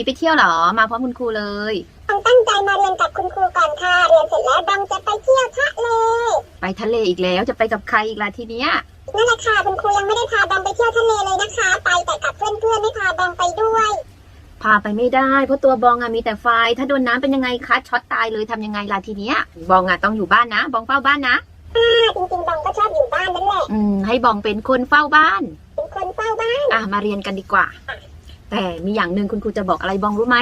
นีไปเที่ยวเหรอ มาพร้อมคุณครูเลยต้องตั้งใจมาเรียนกับคุณครูก่อนค่ะ เรียนเสร็จแล้วบองจะไปเที่ยวทะเล ไปทะเลอีกแล้ว จะไปกับใครอีกล่ะทีเนี้ยนั่นแหละค่ะคุณครูยังไม่ได้พาบองไปเที่ยวทะเลเลยนะคะ ไปแต่กับเพื่อนๆไม่พาบองไปด้วย พาไปไม่ได้เพราะตัวบองอะมีแต่ไฟ ถ้าโดนน้ำเป็นยังไงคะช็อตตายเลยทำยังไงล่ะทีเนี้ย บองอะต้องอยู่บ้านนะ บองเฝ้าบ้านนะอ่าจริงๆบองก็ชอบอยู่บ้านนั่นแหละอืมให้บองเป็นคนเฝ้าบ้าน เป็นคนเฝ้าบ้านอะมาเรียนกันดีกว่า แต่มีอย่างหนึ่งคุณครูจะบอกอะไรบองรู้ไหม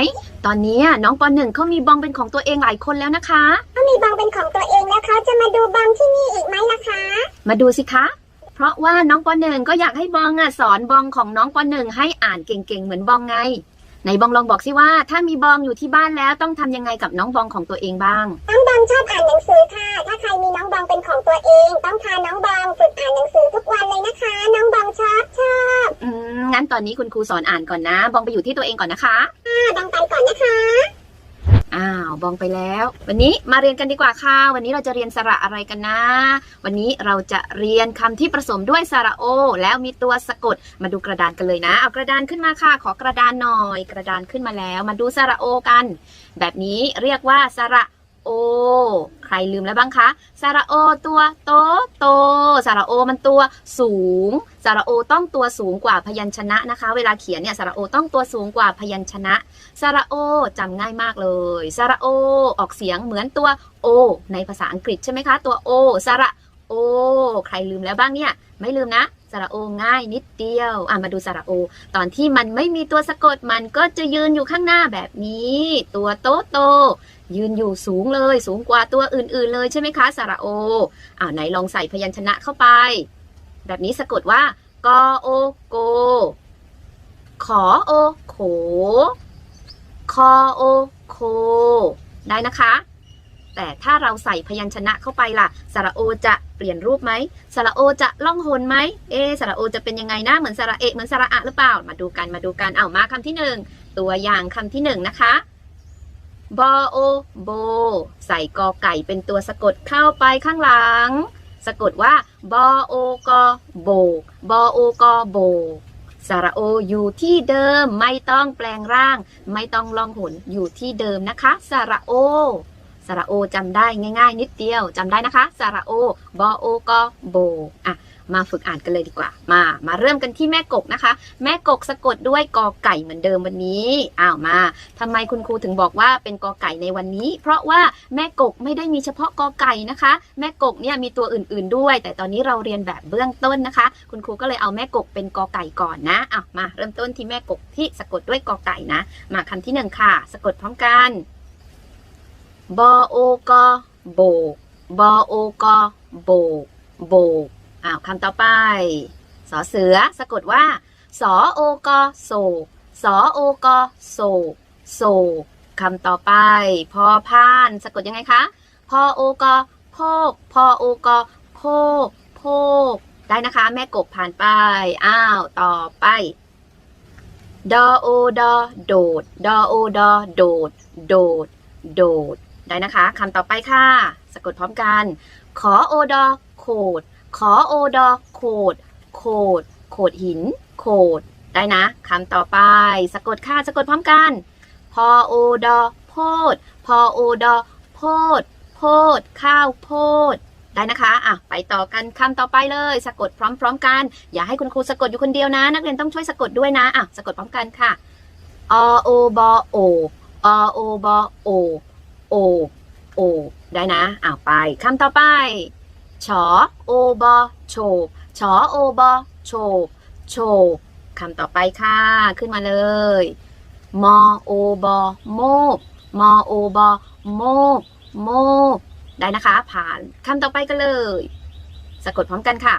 ตอนเนี้ยน้องปหนึ่งเขามีบองเป็นของตัวเองหลายคนแล้วนะคะถ้ามีบองเป็นของตัวเองแล้วเขาจะมาดูบองที่นี่อีกไหมล่ะคะ มาดูสิคะ เพราะว่าน้องปหนึ่งก็อยากให้บองอะสอนบองของน้องปหนึ่งให้อ่านเก่งๆเหมือนบองไงไหนบองลองบอกสิว่า ถ้ามีบองอยู่ที่บ้านแล้วต้องทำยังไงกับน้องบองของตัวเองบ้าง น้องบองชอบอ่านหนังสือค่ะ ถ้าใครมีน้องบองเป็นของตัวเอง ต้องพาน้องบองฝึกอ่านหนังสือทุกวันเลยนะคะ น้องบองชอบชอบ อืมงั้น ตอนนี้คุณครูสอนอ่านก่อนนะ บองไปอยู่ที่ตัวเองก่อนนะคะค่ะบองไปก่อนนะคะอ้าวบองไปแล้ว วันนี้มาเรียนกันดีกว่าค่ะ วันนี้เราจะเรียนสระอะไรกันนะ วันนี้เราจะเรียนคำที่ผสมด้วยสระโอ แล้วมีตัวสะกด มาดูกระดานกันเลยนะ เอากระดานขึ้นมาค่ะ ขอกระดานหน่อย กระดานขึ้นมาแล้ว มาดูสระโอกัน แบบนี้เรียกว่าสระโโอ ใครลืมแล้วบ้างคะสระโอตัวโตโตสระโอมันตัวสูงสระโอต้องตัวสูงกว่าพยัญชนะนะคะ เวลาเขียนเนี่ยสระโอต้องตัวสูงกว่าพยัญชนะสระโอจำง่ายมากเลยสระโอออกเสียงเหมือนตัวโอ ในภาษาอังกฤษใช่ไหมคะ ตัวโอสระโอ ใครลืมแล้วบ้างเนี่ย ไม่ลืมนะ สระโอง่ายนิดเดียว อะมาดูสระโอ ตอนที่มันไม่มีตัวสะกดมันก็จะยืนอยู่ข้างหน้าแบบนี้ ตัวโตโต ยืนอยู่สูงเลย สูงกว่าตัวอื่น ๆ เลยใช่ไหมคะสระโออ่าไหนลองใส่พยัญชนะเข้าไป แบบนี้สะกดว่ากอโอโก ขอโอโข คอโอโค ได้นะคะ แต่ถ้าเราใส่พยัญชนะเข้าไปล่ะสระโอจะเปลี่ยนรูปไหมสระโอจะล่องหนไหมเอสระโอจะเป็นยังไงนะเหมือนสระเอเหมือนสระอะหรือเปล่า มาดูกันมาดูกันเอามาคำที่หนึ่งตัวอย่างคำที่หนึ่งนะคะบอโอโบ ใส่กอไก่เป็นตัวสะกดเข้าไปข้างหลัง สะกดว่าบอโอกอโบบอโอกอโบสระโออยู่ที่เดิมไม่ต้องแปลงร่าง ไม่ต้องล่องหนอยู่ที่เดิมนะคะสระโอ สระโอจำได้ง่าย ๆ นิดเดียวจำได้นะคะ สระโอบอโอกอโบอะมาฝึกอ่านกันเลยดีกว่า มา มาเริ่มกันที่แม่กกนะคะ แม่กกสะกดด้วยกอไก่เหมือนเดิมวันนี้ อ้าวมาทำไมคุณครูถึงบอกว่าเป็นกอไก่ในวันนี้ เพราะว่าแม่กกไม่ได้มีเฉพาะกอไก่นะคะ แม่กกเนี่ยมีตัวอื่น ๆด้วย แต่ตอนนี้เราเรียนแบบเบื้องต้นนะคะ คุณครูก็เลยเอาแม่กกเป็นกอไก่ก่อนนะอะมา เริ่มต้นที่แม่กกที่สะกดด้วยกอไก่นะ มาคำที่หนึ่งค่ะ สะกดพร้อมกัน บอโอกอโบกบอโอกอโบกโบกอ้าวคำต่อไป สอเสือสะกดว่า สอโอกอโศกสอโอกอโศกโศกคำต่อไป พอพานสะกดยังไงคะพอโอกอโพกพอโอกอโพกโพกได้นะคะ แม่กบผ่านไป อ้าว ต่อไป ดอโอดอโดด ดอโอดอโดด โดด โดด ได้นะคะคำต่อไปค่ะ สะกดพร้อมกัน ขอโอดอโขด ขอโอดอโขด โขด โขดหิน โขด ได้นะคำต่อไป สะกดค่ะ สะกดพร้อมกัน พอโอดอโพด พอโอดอโพด โพด ข้าวโพด ได้นะคะ อะ ไปต่อกันคำต่อไปเลย สะกดพร้อม ๆ กัน อย่าให้คุณครูสะกดอยู่คนเดียวนะ นักเรียนต้องช่วยสะกดด้วยนะ อะ สะกดพร้อมกันค่ะ อโอบอโอ อโอบอโอ โอ โอ ได้นะอะไปคำต่อไปชอโอบอโฉบชอโอบอโฉบโฉบคำต่อไปค่ะ ขึ้นมาเลยมอโอบอโมบมอโอบอโมบโมบได้นะคะ ผ่านคำต่อไปกันเลย สะกดพร้อมกันค่ะ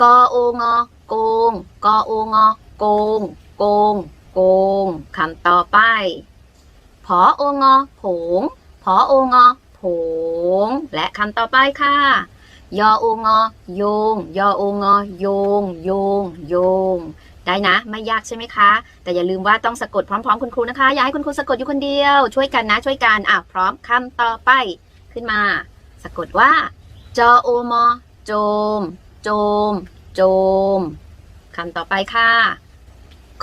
กอโองอโกงกอโองอโกง โกง โกงคำต่อไปผอโองอผง ผอโองอผง และคำต่อไปค่ะ ยอโองอโยง ยอโองอโยง โยง โยง ได้นะ ไม่ยากใช่ไหมคะ แต่อย่าลืมว่าต้องสะกดพร้อมๆ คุณครูนะคะ อย่าให้คุณครูสะกดอยู่คนเดียว ช่วยกันนะ ช่วยกัน อะ พร้อมคำต่อไป ขึ้นมา สะกดว่า จอโอมอโจม โจม โจมคำต่อไปค่ะ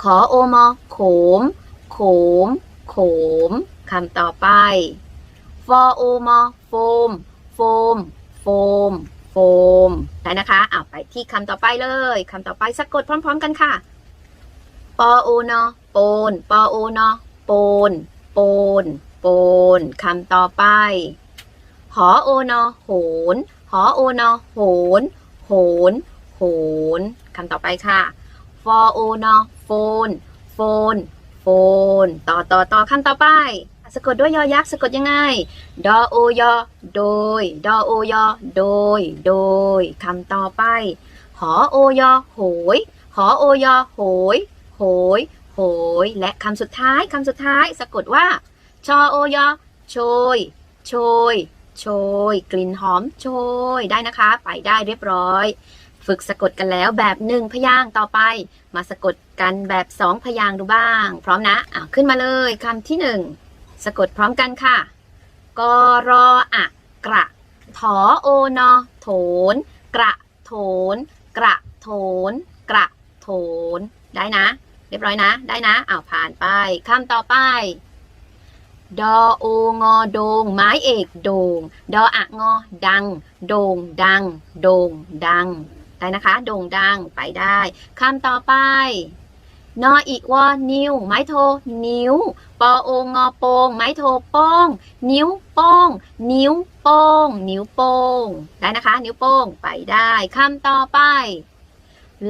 ขอโอมอโขม โขม โขโขมคำต่อไป ฟอโอมอโฟม โฟม โฟม โฟมได้นะคะอ่าไปที่คำต่อไปเลยคำต่อไปสะกดพร้อม ๆ กันค่ะปอโอนอโปนปอโอนอโปน โปน โปนคำต่อไปหอโอนอโหนหอโอนอโหน โหน โหนคำต่อไปค่ะฟอโอนอโฟน โฟน โฟน ต่อต่อต่อคำต่อไป สะกดด้วยยอยักษ์สะกดยังไง ดอโอยอโดย ดอโอยอโดย โดยคำต่อไป หอโอยอโหย หอโอยอโหย โหย โหย และคำสุดท้ายคำสุดท้าย สะกดว่า ชอโอยอโชย โชย โชย กลิ่นหอมโชย ได้นะคะ ไปได้เรียบร้อย ฝึกสะกดกันแล้วแบบหนึ่งพยางต่อไป มาสะกดกันแบบสองพยางดูบ้าง พร้อมนะอะขึ้นมาเลยคำที่หนึ่ง สะกดพร้อมกันค่ะ กรออะกระถอโอนอโถน กระโถน กระโถน กระโถน ได้นะ เรียบร้อยนะ ได้นะอ้าวผ่านไปคำต่อไปดอโองอโดงไม้เอกโดงดออะงอดัง โดงดัง โดงดัง ได้นะคะ โดงดังไปได้คำต่อไป นออีกวอนิ้วไม้โท นิ้ว ปอโองอโปง ไม้โทป้อง นิ้วป้อง นิ้วป้องนิ้วโป้งได้นะคะ นิ้วโป้งไปได้คำต่อไป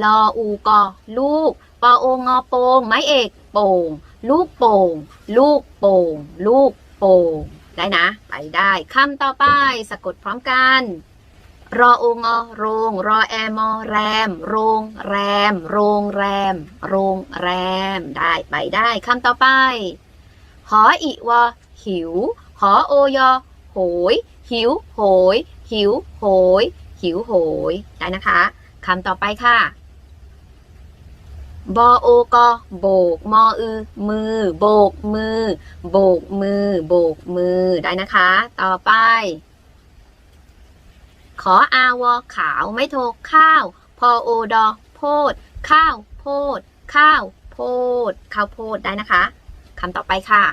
ลออูกอลูก ปอโองอโปง ไม้เอกโป่ง ลูกโป่ง ลูกโป่ง ลูกโป่ง ได้นะ ไปได้คำต่อไป สะกดพร้อมกัน รอองอโรง รอแอมอแรม โรงแรม โรงแรม โรงแรม ได้ไปได้คำต่อไป หออีวอหิว หอโอยอโหย หิว โหย หิว โหย หิวโหย ได้นะคะคำต่อไปค่ะบอโอกอโบกมออือมือ โบกมือ โบกมือ โบกมือได้นะคะ ต่อไป ขออาวอขาวไม่โทข้าวพอโอดอโพด ข้าวโพด ข้าวโพด ข้าวโพดได้นะคะคำต่อไปค่ะ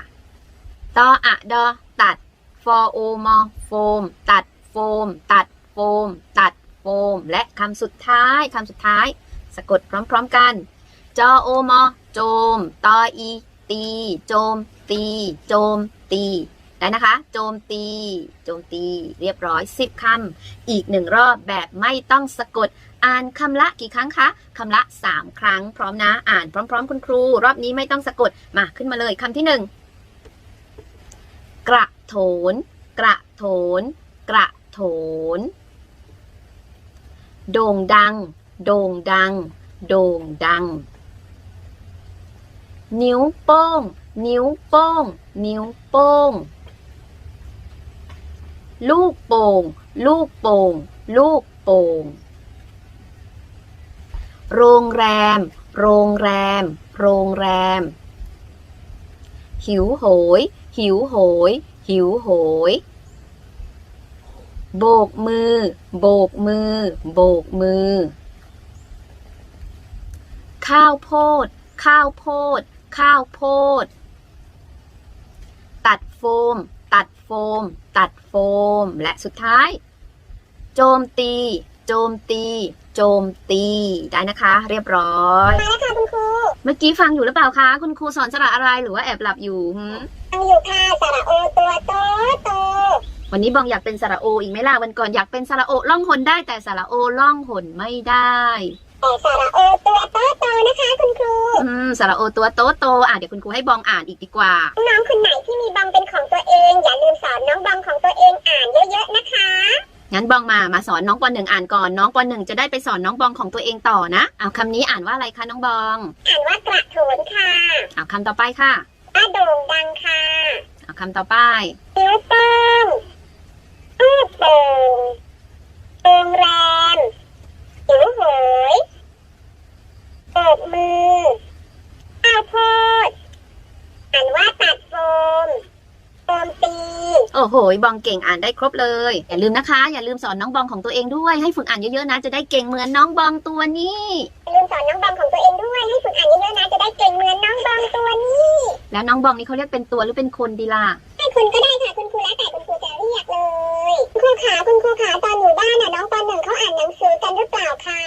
ตออะดอตัดฟอโอมอโฟม ตัดโฟม ตัดโฟม ตัดโฟม และคำสุดท้ายคำสุดท้าย สะกดพร้อมๆกัน จอโอมอโจม ตออีตี โจม ตี โจม ตี ได้นะคะ โจมตี โจมตี เรียบร้อย 10คำอีกหนึ่งรอบแบบไม่ต้องสะกด อ่านคำละกี่ครั้งคะคำละ 3 ครั้ง พร้อมนะ อ่านพร้อม ๆ คุณครู รอบนี้ไม่ต้องสะกด มาขึ้นมาเลยคำที่หนึ่งกระโถน กระโถน กระโถน โด่งดัง โด่งดัง โด่งดัง นิ้วโป้ง นิ้วโป้ง นิ้วโป้ง ลูกโป่ง ลูกโป่ง ลูกโป่ง โรงแรม โรงแรม โรงแรม หิวโหย หิวโหย หิวโหย โบกมือ โบกมือ โบกมือ ข้าวโพด ข้าวโพด ข้าวโพด ตัดโฟม โฟม ตัดโฟม และสุดท้าย โจมตี โจมตี โจมตีได้นะคะ เรียบร้อยมาแล้วค่ะคุณครู เมื่อกี้ฟังอยู่หรือเปล่าคะ คุณครูสอนสระอะไรหรือว่าแอบหลับอยู่หืมฟังอยู่ค่ะสระโอตัวโตโตวันนี้บองอยากเป็นสระโออีกไหมล่ะวันก่อนอยากเป็นสระโอล่องหนได้แต่สระโอล่องหนไม่ได้ แต่สระโอตัวโตโตนะคะคุณครู อืมสระโอตัวโตโตอะเดี๋ยวคุณครูให้บองอ่านอีกดีกว่า น้องคนไหนที่มีบองเป็นของตัวเอง อย่าลืมสอนน้องบองของตัวเองอ่านเยอะๆนะคะ งั้นบองมามาสอนน้องปหนึ่งอ่านก่อนน้องปหนึ่งจะได้ไปสอนน้องบองของตัวเองต่อนะเอาคำนี้อ่านว่าอะไรคะน้องบองอ่านว่ากระโถนค่ะเอาคำต่อไปค่ะว่าโด่งดังค่ะเอาคำต่อไปนิ้วโป้งอ้อโป่งโรงแรมหิวโหย โบกมือข้าว โพดอ่านว่าตัดโฟมโจมตีโอ้โห บองเก่งอ่านได้ครบเลย อย่าลืมนะคะ อย่าลืมสอนน้องบองของตัวเองด้วย ให้ฝึกอ่านเยอะๆนะ จะได้เก่งเหมือนน้องบองตัวนี้ อย่าลืมสอนน้องบอมของตัวเองด้วย ให้ฝึกอ่านเยอะๆนะ จะได้เก่งเหมือนน้องบอมตัวนี้ แล้วน้องบองนี่เขาเรียกเป็นตัวหรือเป็นคนดีล่ะให้คุณก็ได้ค่ะ คุณครูแล้วแต่คุณครูจะเรียกเลย คุณครูขาคุณครูขาตอนอยู่บ้านน่ะน้องปหนึ่งเขาอ่านหนังสือกันหรือเปล่าคะ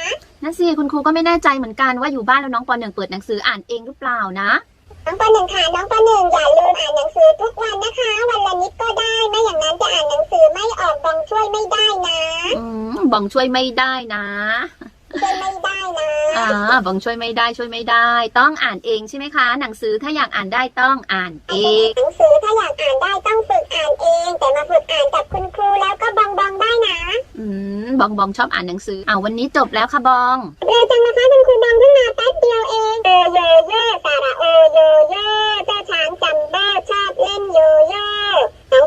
นั่นสิ คุณครูก็ไม่แน่ใจเหมือนกันว่าอยู่บ้านแล้วน้องปหนึ่งเปิดหนังสืออ่านเองหรือเปล่านะ น้องปหนึ่งค่ะ น้องป บองช่วยไม่ได้นะช่วยไม่ได้นะอ่าบองช่วยไม่ได้ช่วยไม่ได้ ต้องอ่านเองใช่ไหมคะ หนังสือถ้าอยากอ่านได้ต้องอ่านเองหนังสือถ้าอยากอ่านได้ต้องฝึกอ่านเอง แต่มาฝึกอ่านกับคุณครูแล้วก็บองบองได้นะ อืมบองบองชอบอ่านหนังสืออ่าวันนี้จบแล้วค่ะบองเร็วจังนะคะคุณครูบองเพิ่งมาแป๊บเดียวเองโยโยโย่สาระโอโยโย่เจ้าช้างจัมโบ้ชอบเล่นโยโย่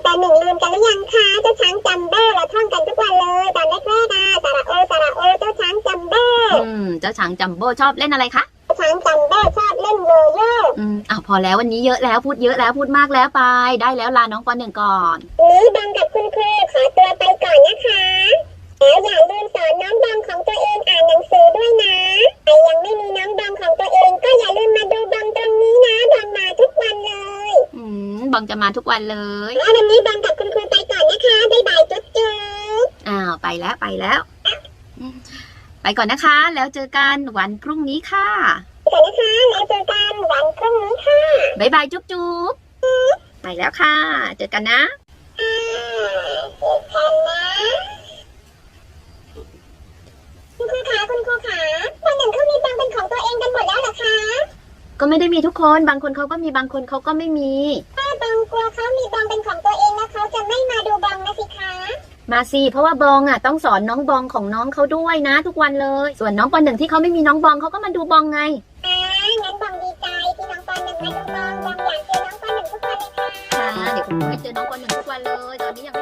น้องปหนึ่งลืมกันหรือยังคะเจ้าช้างจัมโบ้เราท่องกันทุกวันเลยตอนแรกๆนะสาระโอสาระโอเจ้าช้างจัมโบ้อืมเจ้าช้างจัมโบ้ชอบเล่นอะไรคะเจ้าช้างจัมโบ้ชอบเล่นโยโย่อืมอ่าพอแล้ววันนี้เยอะแล้วพูดเยอะแล้วพูดมากแล้วไป ได้แล้วลาน้องปหนึ่งก่อนนี้บองกับคุณครูขอตัวไปก่อนนะคะแล้วอย่าลืมสอนน้องบองของตัวเองอ่านหนังสือด้วยนะใครยังไม่มีน้องบองของตัวเองก็อย่าลืมมาดูบองตรงนี้นะบองมาทุกวันเลย อืม บองจะมาทุกวันเลยแล้ววันนี้บองกับคุณครูไปก่อนนะคะบ๊ายบายจุ๊บจุ๊บอ้าวไปแล้วไปแล้วอืมไปก่อนนะคะ แล้วเจอกันวันพรุ่งนี้ค่ะสวัสดีนะคะแล้วเจอกันวันพรุ่งนี้ค่ะบ๊ายบายจุ๊บจุ๊บไปแล้วค่ะ เจอกันนะอ่าเจอกันนะคุณครูขาคุณครูขาวันหนึ่งเขามีบองเป็นของตัวเองกันหมดแล้วเหรอคะ ก็ไม่ได้มีทุกคน บางคนเขาก็มีบางคนเขาก็ไม่มี ถ้าบองกลัวเขามีบองเป็นของตัวเองแล้วเขาจะไม่มาดูบองนะสิคะ มาสิเพราะว่าบองอะต้องสอนน้องบองของน้องเขาด้วยนะ ทุกวันเลย ส่วนน้องปหนึ่งที่เขาไม่มีน้องบองเขาก็มาดูบองไง อ่า งั้นบองดีใจที่น้องปอนหนึ่งมาดูบองบองอยากเจอน้องปอนหนึ่งทุกวันเลยค่ะ ค่ะเดี๋ยวคุณครูให้เจอน้องปหนึ่งทุกวันเลย ตอนนี้ยัง